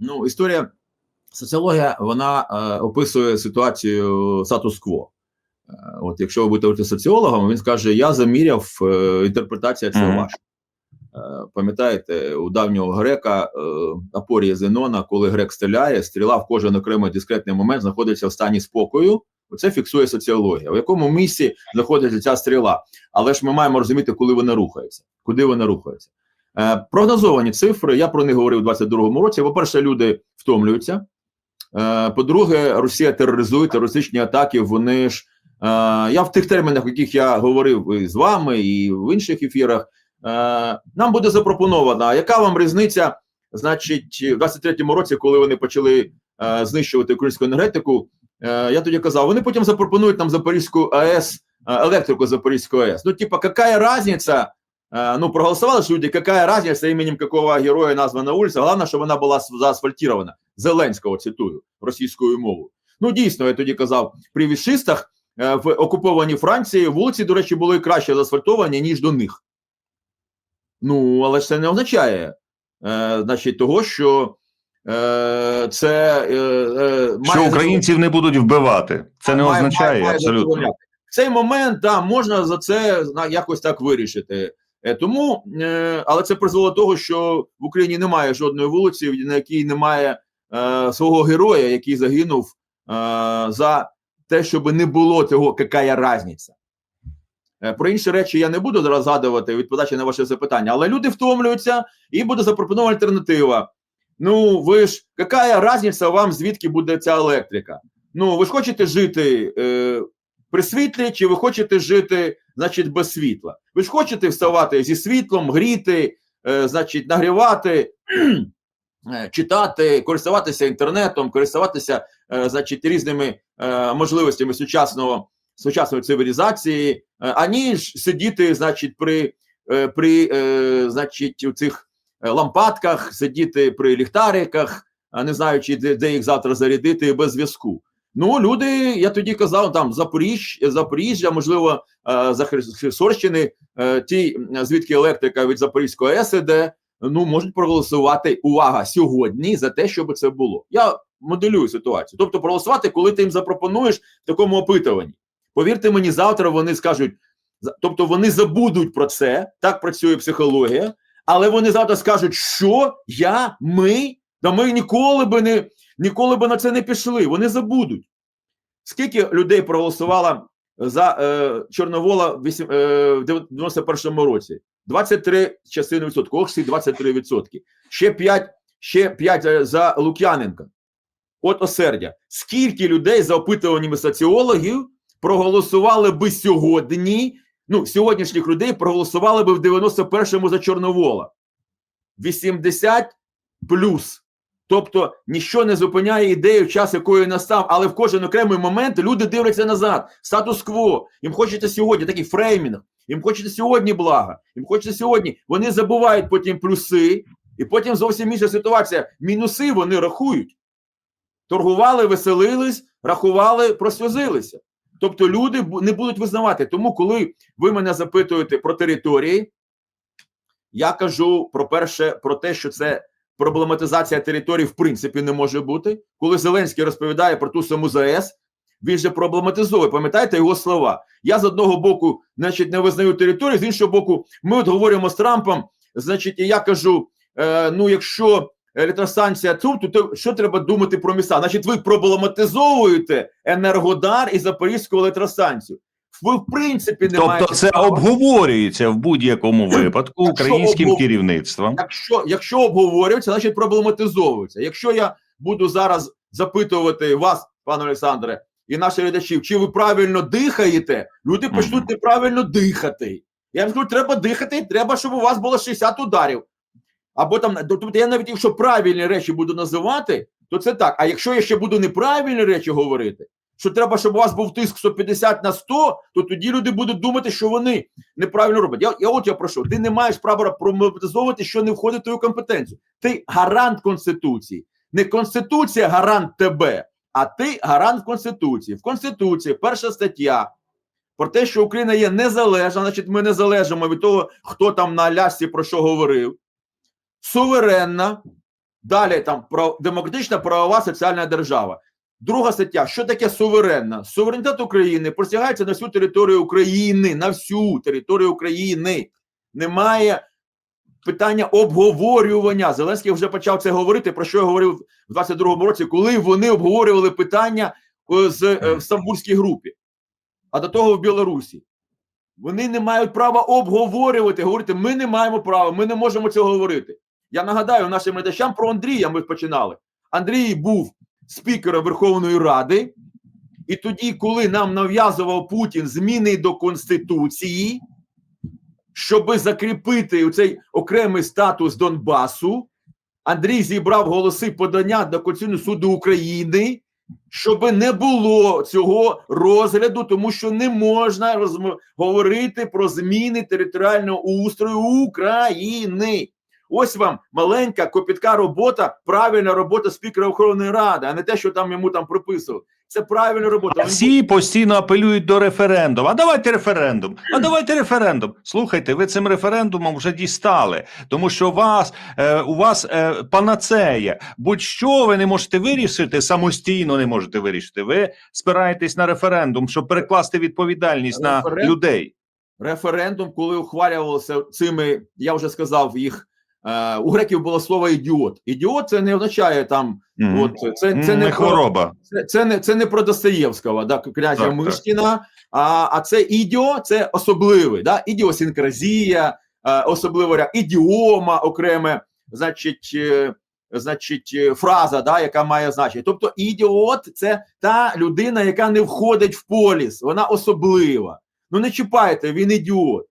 Ну, історія, соціологія, вона е, описує ситуацію статус-кво. Е, от якщо ви будете говорити соціологом, він скаже: Я заміряв, е, інтерпретація Мгм. ваша. Е, Пам'ятаєте, у давнього грека е, Апорія Зенона, коли грек стріляє, стріла в кожен окремий дискретний момент знаходиться в стані спокою. Оце фіксує соціологія. В якому місці знаходиться ця стріла? Але ж ми маємо розуміти, коли вона рухається, куди вона рухається. Е, прогнозовані цифри, я про них говорив у 22-му році. По-перше, люди втомлюються. Е, по-друге, Росія тероризує терористичні атаки. Вони ж е, я в тих термінах, яких я говорив з вами, і в інших ефірах. Нам буде запропоновано, яка вам різниця, значить, в 23-му році, коли вони почали знищувати українську енергетику, я тоді казав, вони потім запропонують нам Запорізьку АЕС, електрику Запорізької АЕС. Ну, типа, яка різниця? Е, ну, проголосували ж люди, яка різниця, іменем якого героя названа вулиця, головне, щоб вона була заасфальтирована. Зеленського цитую російською мовою. Ну, дійсно, я тоді казав, при вішистах е, в окупованій Франції вулиці, до речі, були краще заасфальтовані, ніж до них. Ну, але ж це не означає, е, значить, того, що е, це е, е, Що українців не будуть вбивати. Це не має- означає має- має абсолютно. В цей момент да, можна за це якось так вирішити. Е, Тому, е, але це призвело до того, що в Україні немає жодної вулиці, на якій немає е, свого героя, який загинув за те, щоб не було того, яка різниця. Про інші речі я не буду зараз згадувати, відповідачі на ваше запитання, але люди втомлюються і буде запропонована альтернатива. Ну, ви ж, яка різниця вам, звідки буде ця електрика? Ну, ви ж хочете жити е, при світлі, чи ви хочете жити, значить, без світла? Ви ж хочете вставати зі світлом, гріти, е, значить, нагрівати, е, читати, користуватися інтернетом, користуватися, е, значить, різними можливостями сучасного сучасної цивілізації, аніж сидіти, значить, при, при значить, у цих лампадках, сидіти при ліхтариках, не знаючи, де, де їх завтра зарядити без зв'язку. Ну, люди, я тоді казав, там Запоріж, Запоріжжя, можливо, е, за Херсонщини, е, ті, звідки електрика від Запорізької АЕС іде, ну, можуть проголосувати, увага, сьогодні за те, щоб це було. Я моделюю ситуацію. Тобто проголосувати, коли ти їм запропонуєш в такому опитуванні. Повірте мені, завтра вони скажуть, тобто вони забудуть про це, так працює психологія, але вони завтра скажуть, що я, ми, да ми ніколи би не ніколи би на це не пішли. Вони забудуть. Скільки людей проголосувало за е, Чорновола в вісім- е, в 91-му році? 23 частини відсотку, Оксі 23 відсотки. Ще 5, ще 5 за Лук'яненка. От осердя. Скільки людей за опитуваннями соціологів проголосували би сьогодні, ну, сьогоднішніх людей проголосували би в 91-му за Чорновола? 80 плюс. Тобто ніщо не зупиняє ідею, час якої настав, але в кожен окремий момент люди дивляться назад. Статус-кво. Їм хочеться сьогодні такий фреймінг. Їм хочеться сьогодні блага. Їм хочеться сьогодні. Вони забувають потім плюси, і потім зовсім інша ситуація. Мінуси вони рахують. Торгували, веселились, рахували, просльозилися. Тобто люди не будуть визнавати. Тому, коли ви мене запитуєте про території, я кажу про перше, про те, що це проблематизація територій в принципі не може бути. Коли Зеленський розповідає про ту саму ЗАЕС, він же проблематизує, пам'ятаєте його слова? Я з одного боку, значить, не визнаю територію, з іншого боку, ми от говоримо з Трампом, значить, і я кажу: е, ну, якщо електростанція тут, то, що треба думати про міста? Значить, ви проблематизовуєте Енергодар і Запорізьку електростанцію. Ви, в принципі, не маєте Тобто, це права. обговорюється в будь-якому випадку Якщо українським обгов- керівництвом. Якщо, якщо обговорюється, значить проблематизовується. Якщо я буду зараз запитувати вас, пане Олександре, і наших глядачів, чи ви правильно дихаєте, люди почнуть неправильно дихати. Я їм кажу, треба дихати, треба, щоб у вас було 60 ударів. Або там, тобто я навіть якщо правильні речі буду називати, то це так. А якщо я ще буду неправильні речі говорити, що треба, щоб у вас був тиск 150 на 100, то тоді люди будуть думати, що вони неправильно роблять. Я, я от я прошу, ти не маєш права проблематизовувати, що не входить в твою компетенцію. Ти гарант Конституції. Не Конституція гарант тебе, а ти гарант Конституції. В Конституції перша стаття про те, що Україна є незалежна, значить, ми не залежимо від того, хто там на Алясці про що говорив. Суверенна, Далі там про демократична правова соціальна держава. Друга стаття: що таке суверенна? Суверенітет України простягається на всю територію України, на всю територію України. Немає питання обговорювання. Зеленський вже почав це говорити. Про що я говорив в 22-му році, коли вони обговорювали питання е, з е, в Стамбульській групі, а до того в Білорусі. Вони не мають права обговорювати, говорити, ми не маємо права, ми не можемо цього говорити. Я нагадаю нашим глядачам про Андрія. Ми починали. Андрій був спікером Верховної Ради, і тоді, коли нам нав'язував Путін зміни до Конституції, щоб закріпити цей окремий статус Донбасу, Андрій зібрав голоси подання до Конституційного суду України, щоб не було цього розгляду, тому що не можна розм... говорити про зміни територіального устрою України. Ось вам маленька копітка робота, правильна робота спікера Верховної Ради, а не те, що там йому там прописував. Це правильна робота. Він Всі постійно апелюють до референдуму. А давайте референдум. А давайте референдум. Слухайте, ви цим референдумом вже дістали, тому що вас, е, у вас е, панацея. Будь-що ви не можете вирішити, самостійно не можете вирішити. Ви спираєтесь на референдум, щоб перекласти відповідальність на людей. референдум, коли ухвалювалося цими, я вже сказав їх. Е, у греків було слово ідіот. Ідіот це не означає там. Мгм. От це, це не не про, хвороба. це, це не це не про Достоєвського, да, князя Так, так. А, а це ідіо, це особливий, да, ідіосінкразія, е, особливо ідіома окреме, значить, е, значить, е, фраза, да, яка має значення. Тобто ідіот це та людина, яка не входить в поліс, вона особлива. Ну не чіпайте, він ідіот.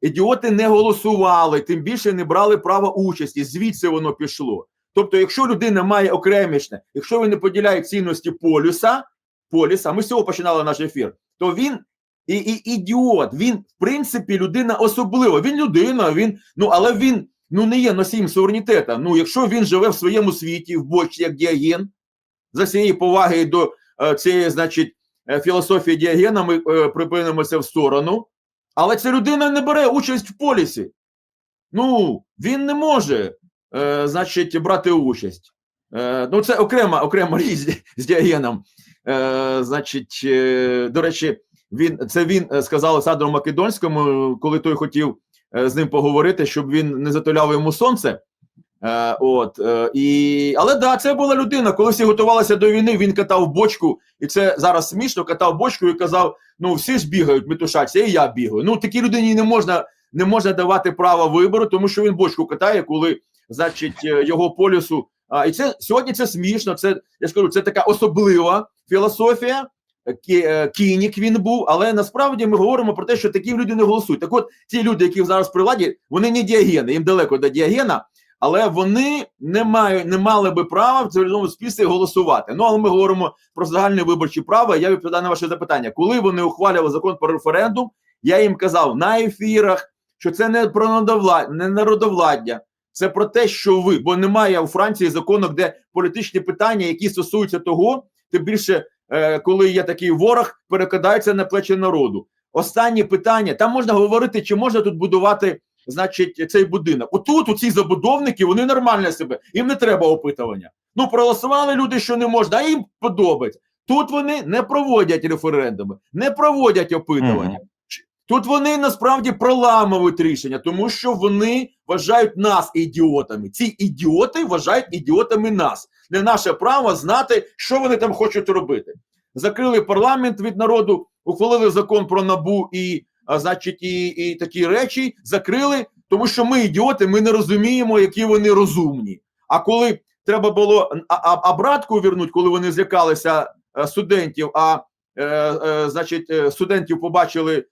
Ідіоти не голосували, тим більше не брали права участі. Звідси воно пішло. Тобто, якщо людина має окремішне, якщо він не поділяє цінності полюса, поліса, ми з цього починали наш ефір, то він і, і ідіот, він, в принципі, людина особлива. Він людина, він, ну але він ну не є носієм суверенітета. Ну, якщо він живе в своєму світі, в бочці, як Діаген, за цієї поваги до е, цієї, значить, е, філософії Діагена, ми е, припинимося в сторону. Але ця людина не бере участь в полісі. Ну, він не може, е, значить, брати участь. Е, ну, це окрема, окрема річ з, з Діагеном. Е, значить, е, до речі, він, це він е, сказав Олександру Македонському, коли той хотів е, з ним поговорити, щоб він не затуляв йому сонце. Е, от, е, і, але да, це була людина. Коли всі готувалися до війни, він катав бочку, і це зараз смішно, катав бочку і казав: ну всі ж бігають, метушаться, і я бігаю. Ну такій людині не можна, не можна давати права вибору, тому що він бочку катає, коли значить е, його полюсу. А, і це сьогодні це смішно. Це я ж кажу, це така особлива філософія. Е, Кінік він був, але насправді ми говоримо про те, що такі люди не голосують. Так от ті люди, які зараз при владі, вони не діагени, їм далеко до діагена, але вони не мають, не мали би права в цивілізованому списку голосувати. Ну але ми говоримо про загальне виборче право. Я відповідаю на ваше запитання. Коли вони ухвалювали закон про референдум, я їм казав на ефірах, що це не про народовлад... не народовладдя, це про те, що ви, бо немає у Франції закону, де політичні питання, які стосуються того, тим більше, е, коли є такий ворог, перекидаються на плечі народу. Останнє питання: там можна говорити, чи можна тут будувати, значить, цей будинок. Отут, у ці забудовники, вони нормально себе, їм не треба опитування. Ну, проголосували люди, що не можна, а їм подобається. Тут вони не проводять референдуми, не проводять опитування. Мгм. Ч- Тут вони насправді проламують рішення, тому що вони вважають нас ідіотами. Ці ідіоти вважають ідіотами нас. Не наше право знати, що вони там хочуть робити. Закрили парламент від народу, ухвалили закон про набу і, а, значить, і, і такі речі закрили, тому що ми ідіоти, ми не розуміємо, які вони розумні. А коли треба було а, а, а братку вернуть, коли вони злякалися е, студентів, а е, е, значить, е, студентів побачили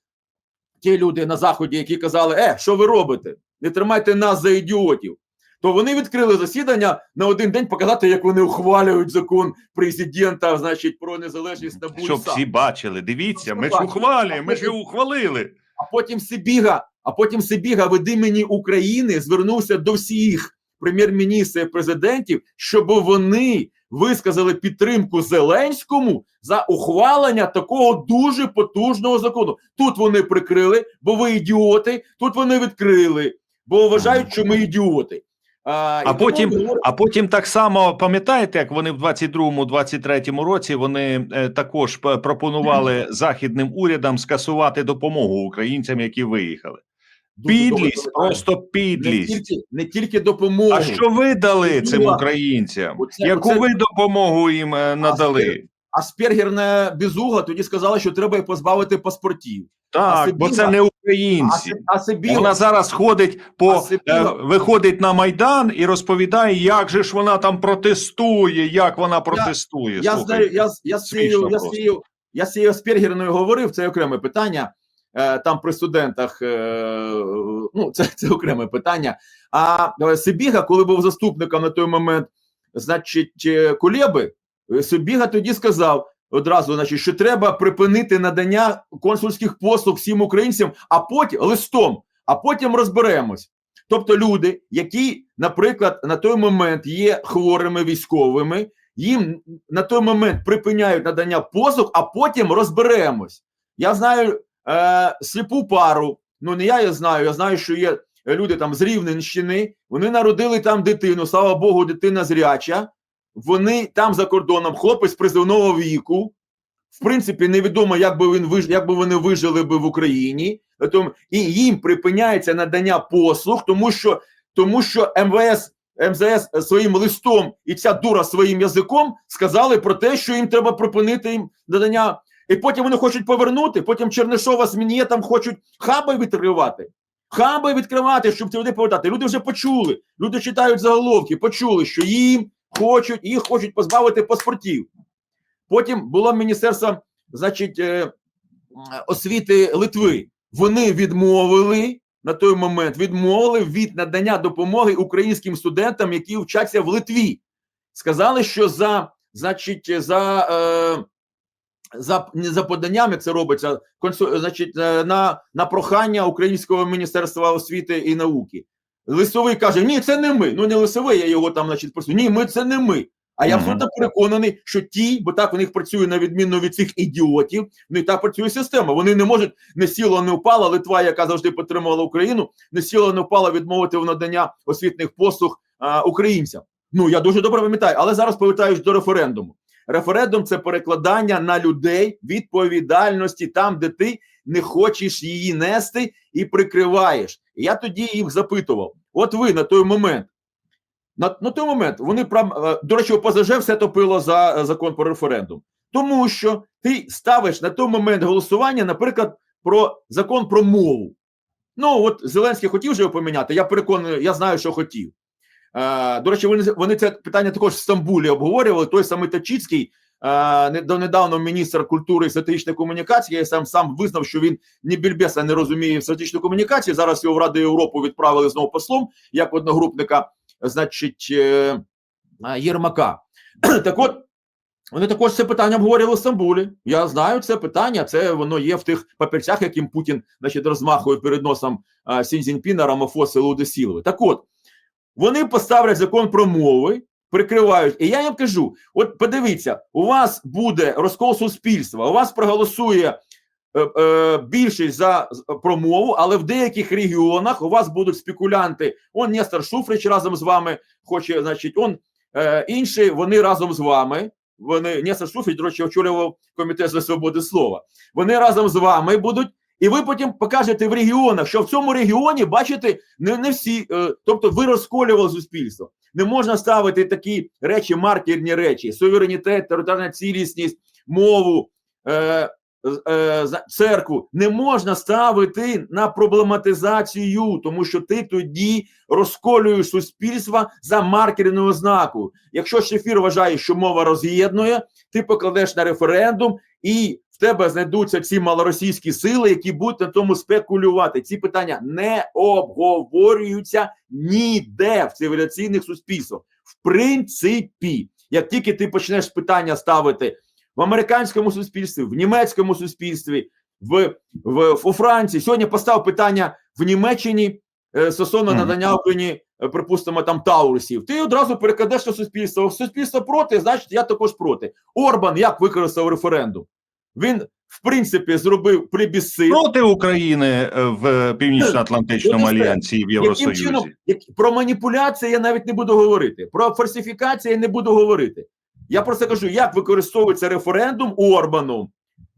ті люди на заході, які казали: Е, що ви робите? Не тримайте нас за ідіотів. То вони відкрили засідання на один день показати, як вони ухвалюють закон президента, значить, про незалежність і Щоб всі бачили. Дивіться, ми ж ухвалюємо, ми ж його ухвалили. А потім Сибіга, а потім Сибіга від імені України звернувся до всіх прем'єр-міністрів президентів, щоб вони висказали підтримку Зеленському за ухвалення такого дуже потужного закону. Тут вони прикрили, бо ви ідіоти. Тут вони відкрили, бо вважають, що ми ідіоти. А, А потім- говоримо- А потім так само пам'ятаєте, як вони в 22-23 році вони е, також пропонували західним урядам скасувати допомогу українцям, які виїхали. Підлість, просто не тільки, не тільки допомогу. А що ви дали цим українцям? Оце- Яку оце- ви допомогу їм е, надали? Аспергерна безугла тоді сказала, що треба їх позбавити паспортів. Так, бо це не українці. Си- Вона зараз ходить по е, виходить на майдан і розповідає, як же ж вона там протестує, як вона протестує. я Слухай, знаю, я, я цією, я цією, я з цією Аспергерною говорив, це окреме питання. Е, Там при студентах, е, ну це, це окреме питання. А е, Сибіга, коли був заступником на той момент, значить, е, Е, тоді сказав одразу, значить, що треба припинити надання консульських послуг всім українцям, а потім листом, а потім розберемось. Тобто люди, які, наприклад, на той момент є хворими військовими, їм на той момент припиняють надання послуг, а потім розберемось. Я знаю е, сліпу пару. Ну не я її знаю. Я знаю, що є люди там з Рівненщини. Вони народили там дитину. Слава Богу, дитина зряча. Вони там за кордоном, хлопець призовного віку. В принципі, невідомо, як би він виж... як би вони вижили би в Україні. І їм припиняється надання послуг, тому що тому що МВС МЗС своїм листом і ця дура своїм язиком сказали про те, що їм треба припинити їм надання. І потім вони хочуть повернути. Потім Чернишова з Мін'єтом хочуть хаби відкривати. Хаби відкривати, щоб ці люди повертати. Люди вже почули. Люди читають заголовки, почули, що їм хочуть, їх хочуть позбавити паспортів. Потім було міністерство, значить, е, освіти Литви. Вони відмовили на той момент відмовили від надання допомоги українським студентам, які вчаться в Литві. Сказали, що за, значить, за, е, за, не за поданням, як це робиться, значить, е, на, на прохання Українського міністерства освіти і науки. Лисовий каже: Ні, це не ми. Ну не лисовий, я його там, значить, просив. Ні, ми це не ми. А я абсолютно переконаний, що ті, бо так у них працює на відміну від цих ідіотів, в них так працює система. Вони не можуть не сіла, не впала. Литва, яка завжди підтримувала Україну, не сіла, не впала відмовити в надання освітних послуг а, українцям. Ну я дуже добре пам'ятаю, але зараз повертаюсь до референдуму. Референдум це перекладання на людей відповідальності там, де ти не хочеш її нести і прикриваєш. І я тоді їх запитував: от ви на той момент. На, на той момент вони е, до речі, ОПЗЖ все топило за е, закон про референдум, тому що ти ставиш на той момент голосування, наприклад, про закон про мову. Ну от Зеленський хотів же його поміняти. Я переконаний, я знаю, що хотів. Е, до речі, вони вони це питання також в Стамбулі обговорювали. Той самий Тачицький, е, донедавно міністр культури і стратегічної комунікації. Я сам сам визнав, що він ні більбеса не розуміє в стратегічної комунікації. Зараз його в Раду Європу відправили знову послом як одногрупника, значить, е, е, Єрмака. так от. Вони також це питання обговорювали в Стамбулі. Я знаю це питання. Це воно є в тих папірцях, яким Путін значить, розмахує перед носом а, Сінь Цзіньпіна, Рамофоса і Луди Сілови. Так от, вони поставлять закон про мови, прикривають. І я їм кажу: от подивіться, у вас буде розкол суспільства, у вас проголосує е, е, більшість за з- про мову, але в деяких регіонах у вас будуть спекулянти. Он Нестор Шуфрич разом з вами хоче, значить, он е, інші, вони разом з вами. Вони Нестор Шуфрич, до речі, очолював комітет за свободи слова. Вони разом з вами будуть. І ви потім покажете в регіонах, що в цьому регіоні, бачите, не, не всі, е, тобто ви розколювали суспільство. Не можна ставити такі речі, маркерні речі: суверенітет, територіальна цілісність, мову, е, е, церкву. Не можна ставити на проблематизацію, тому що ти тоді розколюєш суспільство за маркерну ознаку. Якщо Шефір вважає, що мова роз'єднує, ти покладеш на референдум і в тебе знайдуться ці малоросійські сили, які будуть на тому спекулювати. Ці питання не обговорюються ніде в цивілізаційних суспільствах. В принципі, як тільки ти почнеш питання ставити в американському суспільстві, в німецькому суспільстві, в, в, у Франції, сьогодні постав питання в Німеччині е, стосовно надання Україні, е, припустимо, там таурусів. Ти одразу перекладеш на суспільство. Суспільство проти, значить, я також проти. Орбан як використав референдум? Він в принципі зробив плебісцит. проти України е, в Північно-Атлантичному альянсі і в Яким Євросоюзі. чином як, про маніпуляції я навіть не буду говорити. Про фальсифікації я не буду говорити. Я просто кажу, як використовується референдум Орбаном.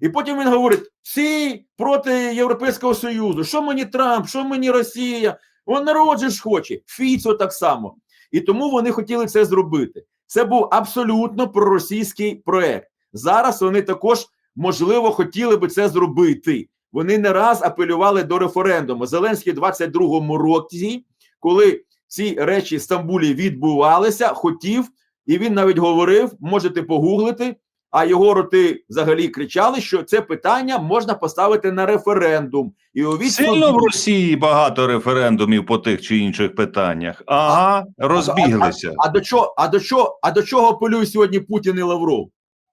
І потім він говорить: всі проти Європейського Союзу. Що мені Трамп, що мені Росія? Он народ же ж хоче. Фіцо так само. І тому вони хотіли це зробити. Це був абсолютно проросійський проект. Зараз вони також, можливо, хотіли би це зробити. Вони не раз апелювали до референдуму. Зеленський в 22-му році, коли ці речі в Стамбулі відбувалися, хотів, і він навіть говорив: можете погуглити. А його роти взагалі кричали, що це питання можна поставити на референдум. І у Сильно в Росії багато референдумів по тих чи інших питаннях. Ага, розбіглися. А до чого, а до чого, а до чого апелює сьогодні Путін і Лавров?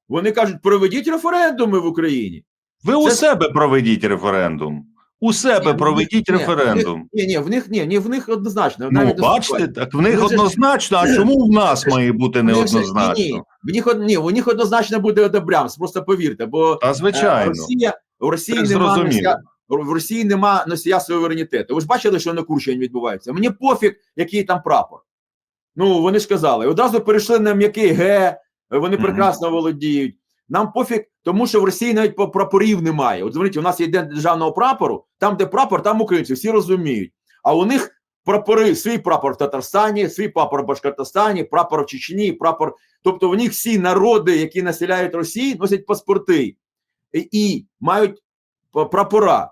Вони кажуть, проведіть референдуми в Україні. Ви у себе проведіть референдум. У себе Ні, проведіть ні, референдум. Ні, ні, в них ні, ні, в них однозначно. Ну, бачите, так в них Ну, це однозначно, а чому в нас має бути Ні, неоднозначно? ні, в них, ні, у них однозначно буде одобрямс, просто повірте, бо е, звичайно. Росія, в Росії Це нема носія, в Росії нема носія суверенітету. Ви ж бачили, що на Курщині відбувається? Мені пофіг, який там прапор. Ну, вони ж казали, одразу перейшли на м'який Г, вони прекрасно володіють. Нам пофіг, тому що в Росії навіть по- прапорів немає. От смотрите, у нас є день державного прапору, там, де прапор, там українці, всі розуміють. А у них прапори, свій прапор в Татарстані, свій прапор в Башкортостані, прапор в Чечні, прапор. Тобто в них всі народи, які населяють Росію, носять паспорти і, і мають прапора,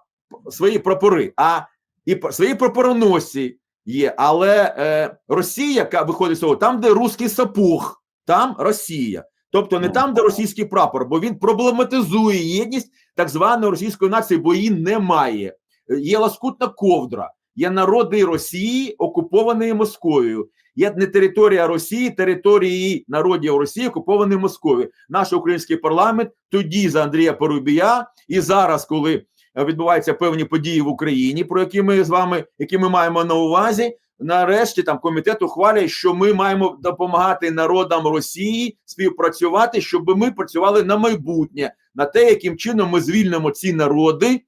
свої прапори, а і свої прапороносці є. Але е, Росія, яка виходить з цього, там, де русський сапог, там Росія. Тобто не там, де російський прапор, бо він проблематизує єдність так званої російської нації, бо її немає. Є лоскутна ковдра, є народи Росії, окуповані Московією. Є не територія Росії, території народів Росії, окуповані Московією. Наш український парламент тоді за Андрія Порубія, і зараз, коли відбуваються певні події в Україні, про які ми з вами, які ми маємо на увазі. Нарешті там комітет ухвалює, що ми маємо допомагати народам Росії співпрацювати, щоб ми працювали на майбутнє, на те, яким чином ми звільнимо ці народи,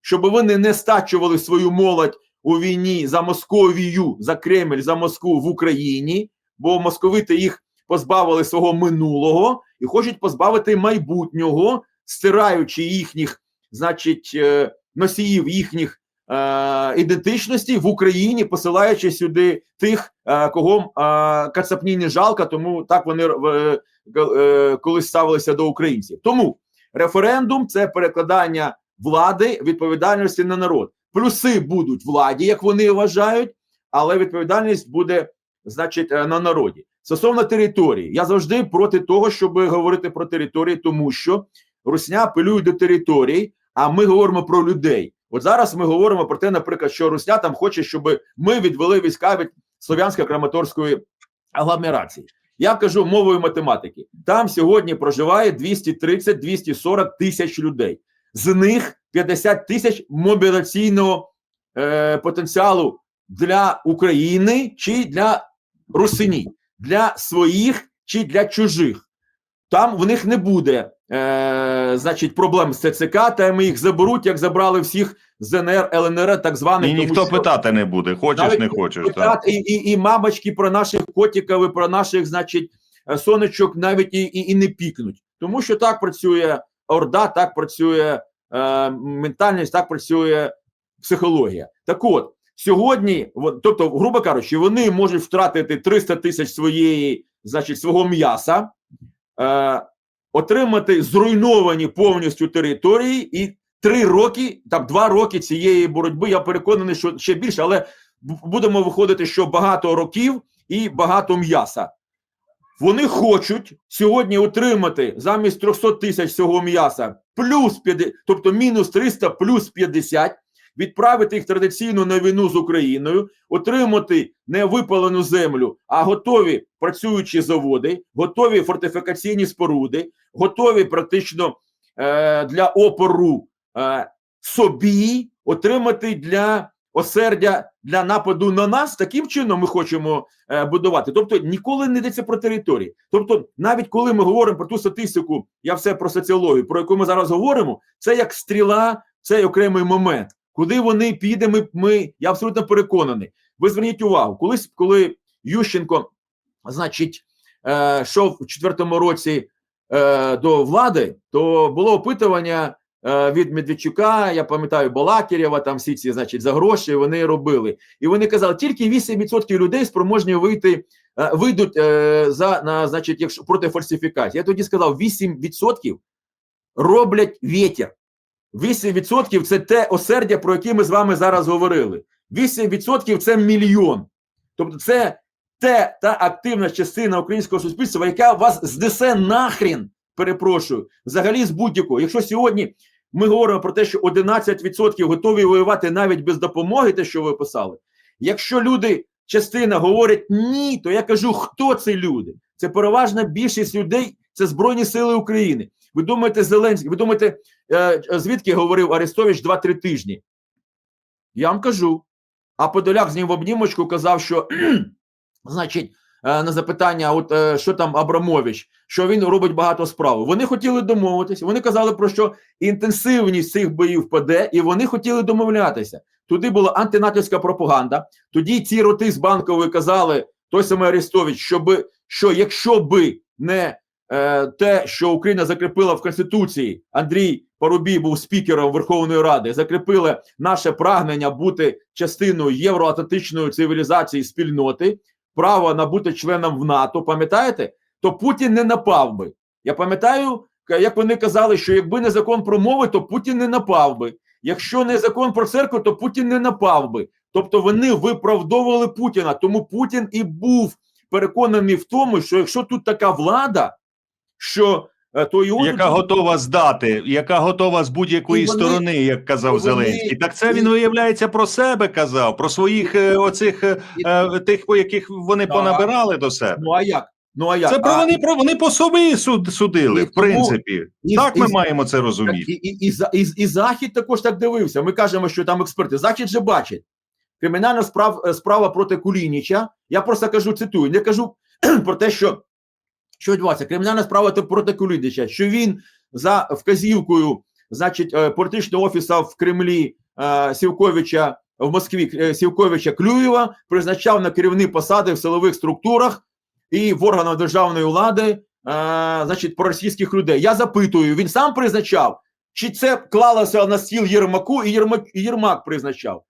щоб вони не стачували свою молодь у війні за Московію, за Кремль, за Москву в Україні, бо московити їх позбавили свого минулого і хочуть позбавити майбутнього, стираючи їхніх, значить, е, носіїв їхніх ідентичності в Україні, посилаючи сюди тих, е, кого е, Кацапні не жалко, тому так вони е, е, колись ставилися до українців. Тому референдум це перекладання влади відповідальності на народ. Плюси будуть владі, як вони вважають, але відповідальність буде, значить, е, на народі. Стосовно території, я завжди проти того, щоб говорити про території, тому що Русня апелює до територій, а ми говоримо про людей. От зараз ми говоримо про те, наприклад, що Русня там хоче, щоб ми відвели війська від Слов'янсько-Краматорської агломерації. Я кажу мовою математики. Там сьогодні проживає 230-240 тисяч людей. З них 50 тисяч мобілізаційного е, потенціалу для України чи для русині, для своїх чи для чужих. Там в них не буде, е, значить, проблем з ЦЦК, та ми їх заберуть, як забрали всіх з НР, ЛНР, так званих. І тому ніхто що- питати не буде, хочеш, навіть не хочеш. Так. Питати, і, і, і мамочки про наших котиків, і про наших, значить, е, сонечок навіть і, і, і не пікнуть. Тому що так працює орда, так працює е, ментальність, так працює психологія. Так от, сьогодні, тобто, грубо кажучи, вони можуть втратити 300 тисяч своєї, значить, свого м'яса, е, отримати зруйновані повністю території і три роки, там два роки цієї боротьби. Я переконаний, що ще більше, але будемо виходити, що багато років і багато м'яса. Вони хочуть сьогодні отримати замість 300 тисяч цього м'яса плюс 50, тобто мінус 300 плюс 50, відправити їх традиційно на війну з Україною, отримати не випалену землю, а готові працюючі заводи, готові фортифікаційні споруди, готові практично е, для опору е, собі, отримати для осердя для нападу на нас, таким чином ми хочемо е, будувати. Тобто ніколи не йдеться про території. Тобто, навіть коли ми говоримо про ту статистику, я все про соціологію, про яку ми зараз говоримо, це як стріла, це окремий момент. Куди вони піде, ми, ми я абсолютно переконаний. Ви зверніть увагу, колись, коли Ющенко, значить, е, йшов у четвертому році е, до влади, то було опитування е, від Медведчука, я пам'ятаю, Балакірєва, там всі ці, значить, за гроші вони робили. І вони казали, тільки 8% людей спроможні вийти, е, вийдуть е, за, на, значить, якщо, проти фальсифікації. Я тоді сказав, 8% роблять вітер. 8% це те осердя, про яке ми з вами зараз говорили. 8% це мільйон. Тобто, це те, та активна частина українського суспільства, яка вас знесе нахрін, перепрошую, взагалі з будь-якого. Якщо сьогодні ми говоримо про те, що 11% готові воювати навіть без допомоги, те, що ви писали. Якщо люди, частина говорять ні, то я кажу, хто це люди? Це переважна більшість людей, це Збройні Сили України. Ви думаєте, Зеленський, ви думаєте, е, звідки говорив Арестович 2-3 тижні? Я вам кажу. А Подоляк з ним в обнімочку казав, що значить, е, на запитання, от е, що там Абрамович, що він робить багато справ. Вони хотіли домовитися. Вони казали про що інтенсивність цих боїв впаде, і вони хотіли домовлятися. Туди була антинатівська пропаганда. Тоді ці роти з банкової казали, той самий Арестович, щоб, що якщо би не е, те, що Україна закріпила в Конституції, Андрій Парубій був спікером Верховної Ради, закріпили наше прагнення бути частиною євроатлантичної цивілізації спільноти, право на бути членом в НАТО, пам'ятаєте? То Путін не напав би. Я пам'ятаю, як вони казали, що якби не закон про мови, то Путін не напав би. Якщо не закон про церкву, то Путін не напав би. Тобто вони виправдовували Путіна. Тому Путін і був переконаний в тому, що якщо тут така влада, що е, то його яка готова здати, яка готова з будь-якої вони- сторони, як казав вони- Зеленський. Так це він виявляється про себе казав, про своїх е, оцих е, тих, по яких вони Так. понабирали до себе. Ну а як? Ну а як? Це про А- вони про вони по собі суд, судили, І в принципі. і- так і- ми маємо це розуміти. і, і, і, і, і Захід також так дивився. Ми кажемо, що там експерти. Захід же бачить. Кримінальна справ, справа проти Кулініча. Я просто кажу, цитую, не кажу про те, що, що відбувається. Кримінальна справа проти Кулініча, що він за вказівкою, значить, е, політичного офісу в Кремлі е, Сівковича в Москві е, Сівковича Клюєва призначав на керівні посади в силових структурах і в органах державної влади, значить, проросійських людей. Я запитую, він сам призначав, чи це клалося на стіл Єрмаку, і Єрмак, Єрмак призначав?